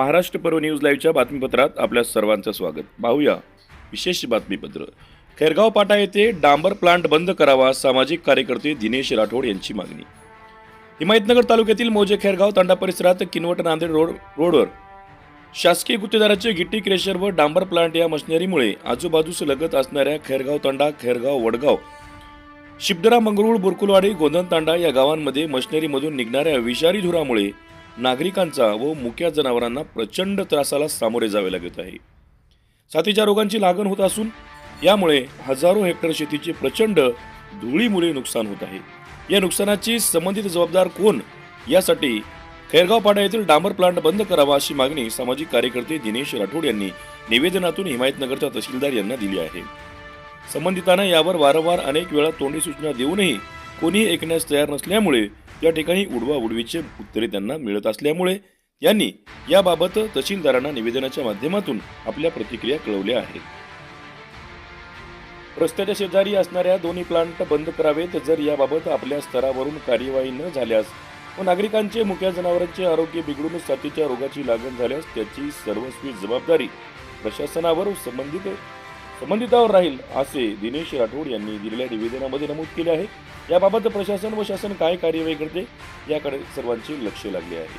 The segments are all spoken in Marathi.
महाराष्ट्र पर्व न्यूज लाईव्हच्या बातमीपत्रात आपल्या सर्वांचं स्वागत. पाहूया विशेष बातमीपत्र. खैरगाव पाटा येथे डांबर प्लांट बंद करावा सामाजिक कार्यकर्ते दिनेश राठोड यांची मागणी. हिमायतनगर तालुक्यातील मोजे खैरगाव तांडा परिसरात किनवट नांदेड रोड रोडवर शासकीय गुत्तेदाराचे गिट्टी क्रेशर व डांबर प्लांट या मशिनरीमुळे आजूबाजूस लगत असणाऱ्या खैरगाव तांडा खैरगाव वडगाव शिबदरा मंगरुळ बुरकुलवाडी गोंधन तांडा या गावांमध्ये मशिनरीमधून निघणाऱ्या विषारी धुरामुळे नागरिकांचा व मुक्या जनावरांना प्रचंड त्रासाला सामोरे जावे लागत आहे. साथीच्या रोगांची लागण होत असून यामुळे हजारो हेक्टर शेतीचे प्रचंड धुळीमुळे नुकसान होत आहे. या नुकसानाची संबंधित जबाबदार कोण? यासाठी खैरगाव पाडा येथील डांबर प्लांट बंद करावा अशी मागणी सामाजिक कार्यकर्ते दिनेश राठोड यांनी निवेदनातून हिमायतनगरच्या तहसीलदार यांना दिली आहे. संबंधितांना यावर वारंवार अनेक वेळा तोंडी सूचना देऊनही कोणीही ऐकण्यास तयार नसल्यामुळे या ठिकाणी उडवा उडवीचे उत्तरे त्यांना मिळत असल्यामुळे यांनी याबाबत तहसीलदारांना निवेदनाच्या माध्यमातून आपल्या प्रतिक्रिया कळवल्या आहेत. रस्त्याच्या शेजारी असणाऱ्या दोन्ही प्लांट बंद करावेत जर याबाबत आपल्या स्तरावरून कार्यवाही न झाल्यास व नागरिकांचे मुख्या जनावरांचे आरोग्य बिघडून साथीच्या रोगाची लागण झाल्यास त्याची सर्वस्वी जबाबदारी प्रशासनावर संबंधित संबंधितावर राहील असे दिनेश राठोड यांनी दिलेल्या निवेदनामध्ये नमूद केले आहे. याबाबत प्रशासन व शासन काय कार्यवाही करते याकडे सर्वांचे लक्ष लागले आहे.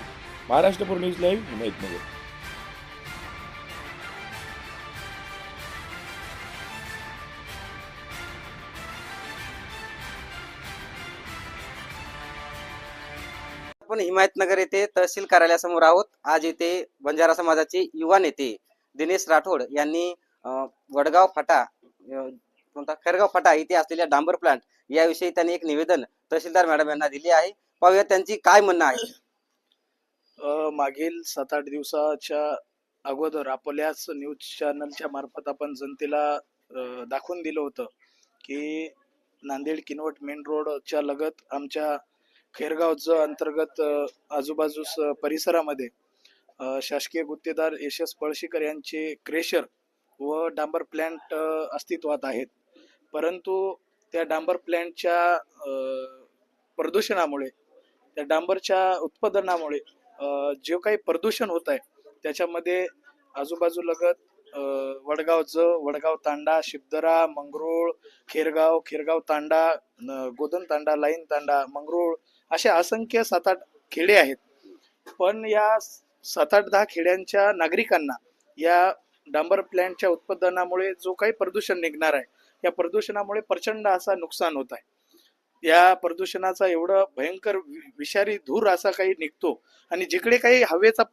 महाराष्ट्र पूर्ण न्यूज लाईव्ह हिमायतनगर आपण हिमायतनगर येथे तहसील कार्यालयासमोर आहोत. आज येथे बंजारा समाजाचे युवा नेते दिनेश राठोड यांनी वडगाव फाटा कोणता? खैरगाव फाटा इथे असलेल्या डांबर प्लांट याविषयी त्यांनी एक निवेदन तहसीलदार मॅडम यांना दिले आहे. पाहूया त्यांची काय म्हणणं आहे. मागील सात आठ दिवसाच्या अगोदर आपल्याच न्यूज चॅनलच्या मार्फत आपण जनतेला दाखवून दिलं होतं की नांदेड किनवट मेन रोडच्या लगत आमच्या खैरगावचं अंतर्गत आजूबाजूस परिसरामध्ये शासकीय गुत्तेदार यशस पळशीकर यांचे क्रेशर व डांबर प्लॅन्ट अस्तित्वात आहेत. परंतु त्या डांबर प्लॅन्टच्या प्रदूषणामुळे त्या डांबरच्या उत्पादनामुळे जे काही प्रदूषण होत आहे त्याच्यामध्ये आजूबाजूलगत वडगाव ज वडगाव तांडा शिबदरा मंगरूळ खेरगाव खेरगाव तांडा न- गोदन तांडा लाईन तांडा मंगरूळ असे असंख्य सात आठ खेडे आहेत. पण या सात आठ दहा खेड्यांच्या नागरिकांना या डांबर प्लॅन्टच्या उत्पादनामुळे जो काही प्रदूषण निघणार आहे या प्रदूषणामुळे प्रचंड असा नुकसान होत आहे. या प्रदूषणाचा एवढं भयंकर वि- विषारी धूर असा काही निघतो आणि जिकडे काही हवेचा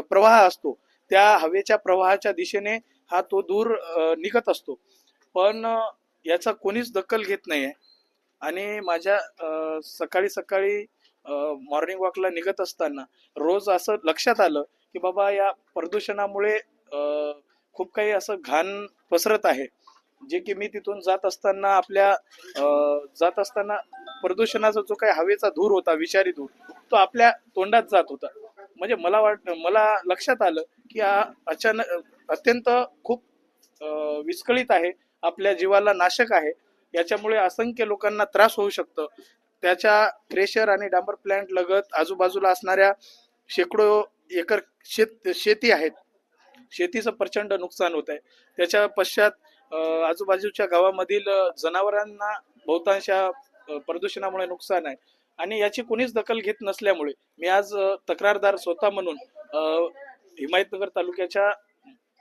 प्रवाह असतो त्या हवेच्या प्रवाहाच्या दिशेने हा तो धूर निघत असतो. पण याचा कोणीच दखल घेत नाही आहे आणि माझ्या सकाळी सकाळी मॉर्निंग वॉकला निघत असताना रोज असं लक्षात आलं की बाबा या प्रदूषणामुळे खूप काही असं घाण पसरत आहे. जे की मी तिथून जात असताना आपल्या जात असताना प्रदूषणाचा जो काही हवेचा धूर होता विषारी धूर तो आपल्या तोंडात जात होता. म्हणजे मला वाट मला लक्षात आलं की हा अचानक अत्यंत खूप विस्कळीत आहे. आपल्या जीवाला नाशक आहे. याच्यामुळे असंख्य लोकांना त्रास होऊ शकतो. त्याच्या क्रेशर आणि डांबर प्लांट लगत आजूबाजूला असणाऱ्या शेकडो एकर शेत शेती आहेत. शेतीचं प्रचंड नुकसान होत आहे. त्याच्या पश्चात आजूबाजूच्या गावामधील जनावरांना बहुतांशा प्रदूषणामुळे नुकसान आहे. आणि याची कोणीच दखल घेत नसल्यामुळे मी आज तक्रारदार स्वतः म्हणून हिमायतनगर तालुक्याच्या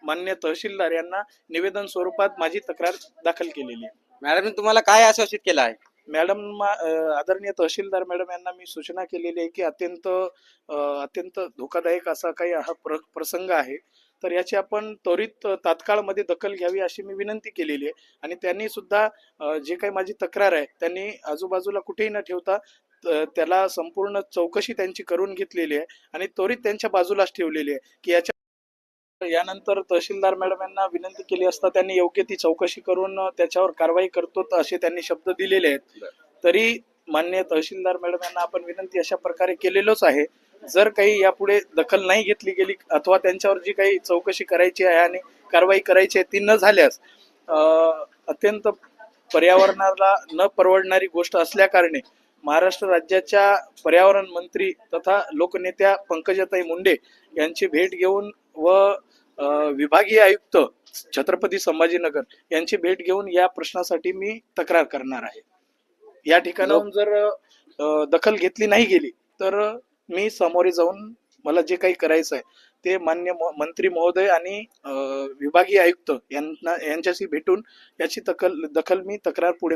मान्य तहसीलदार यांना निवेदन स्वरूपात माझी तक्रार दाखल केलेली आहे. मॅडमने तुम्हाला काय आश्वासित केलं आहे? मॅडम आदरणीय तहसीलदार मॅडम यांना मी सूचना केलेली आहे की अत्यंत अत्यंत धोकादायक असा काही हा प्र प्रसंग आहे. तर याची आपण त्वरित तात्काळमध्ये दखल घ्यावी अशी मी विनंती केलेली आहे. आणि त्यांनी सुद्धा जे काही माझी तक्रार आहे त्यांनी आजूबाजूला कुठेही न ठेवता त्याला संपूर्ण चौकशी त्यांची करून घेतलेली आहे आणि त्वरित त्यांच्या बाजूलाच ठेवलेली आहे की याच्या यानंतर तहसीलदार मॅडम यांना विनंती केली असता त्यांनी योग्य ती चौकशी करून त्याच्यावर कारवाई करतो असे त्यांनी शब्द दिलेले आहेत. तरी मान्य तहसीलदार मॅडम यांना आपण विनंती अशा प्रकारे केलेलोच आहे. जर काही यापुढे दखल नाही घेतली गेली अथवा त्यांच्यावर जी काही चौकशी करायची आहे आणि कारवाई करायची आहे ती न झाल्यास अत्यंत पर्यावरणाला न परवडणारी गोष्ट असल्या कारणे महाराष्ट्र राज्याच्या पर्यावरण मंत्री तथा लोकनेत्या पंकजाताई मुंडे यांची भेट घेऊन व विभागीय आयुक्त छत्रपती संभाजीनगर यांची भेट घेऊन या प्रश्नासाठी मी तक्रार करणार आहे. या ठिकाणाहून जर दखल घेतली नाही गेली तर मी समोरे जाऊन मला जे काही करायचं आहे ते मान्य म- मंत्री महोदय आणि विभागीय आयुक्त यांना यांच्याशी भेटून याची दखल दखल मी तक्रार पुढे